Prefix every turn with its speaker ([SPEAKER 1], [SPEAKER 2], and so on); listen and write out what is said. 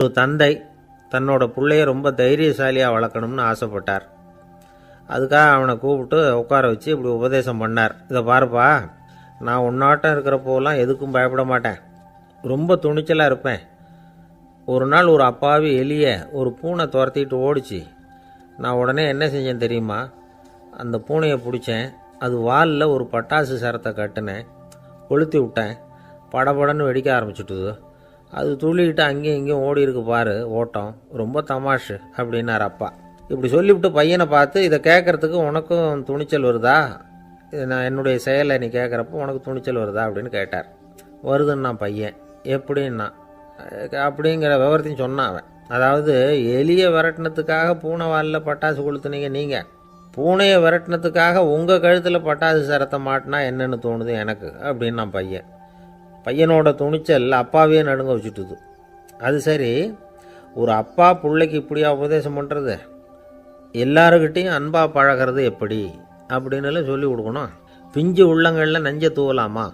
[SPEAKER 1] ஒரு தந்தை தன்னோட பிள்ளைய ரொம்ப தைரியசாலியாக வளர்க்கணும்னு ஆசைப்பட்டார். அதுக்காக அவனை கூப்பிட்டு உட்கார வச்சு இப்படி உபதேசம் பண்ணார். இதை பாருப்பா நான் உன்னாட்டம் இருக்கிறப்போலாம் எதுக்கும் பயப்பட மாட்டேன். ரொம்ப துணிச்சலாக இருப்பேன். ஒரு நாள் ஒரு அப்பாவி எலிய ஒரு பூனை துரத்திட்டு ஓடிச்சு. நான் உடனே என்ன செஞ்சேன் தெரியுமா? அந்த பூனையை பிடிச்சேன். அது வாலில் ஒரு பட்டாசு சரத்தை கட்டினேன். கொளுத்தி விட்டேன். படபடன்னு வெடிக்க ஆரம்பிச்சுட்டுது. அது துள்ளிக்கிட்டு அங்கேயும் இங்கேயும் ஓடி இருக்கு பாரு ஓட்டம். ரொம்ப தமாஷு அப்படின்னார் அப்பா. இப்படி சொல்லிவிட்டு பையனை பார்த்து இதை கேட்கறதுக்கு உனக்கும் துணிச்சல் வருதா? இது நான் என்னுடைய செயலை நீ கேட்குறப்போ உனக்கு துணிச்சல் வருதா? அப்படின்னு கேட்டார். வருதுன்னா பையன். எப்படின்னா அப்படிங்கிற விவரத்தையும் சொன்னான் அவன். அதாவது எலியை விரட்டினத்துக்காக பூனை வாலில் பட்டாசு கொளுத்துனீங்க நீங்கள் பூனையை விரட்டினத்துக்காக உங்கள் கழுத்தில் பட்டாசு சரத்தை மாட்டினா என்னென்னு தோணுது எனக்கு அப்படின்னா பையன். பையனோட துணிச்சல் அப்பாவே நடுங்க வச்சுட்டுது. அது சரி ஒரு அப்பா பிள்ளைக்கு இப்படியா உபதேசம் பண்ணுறது எல்லாருக்கிட்டேயும் அன்பாக பழகிறது எப்படி? அப்படின்னுலாம் சொல்லி கொடுக்கணும். பிஞ்சு உள்ளங்களில் நஞ்சை தூவலாமா?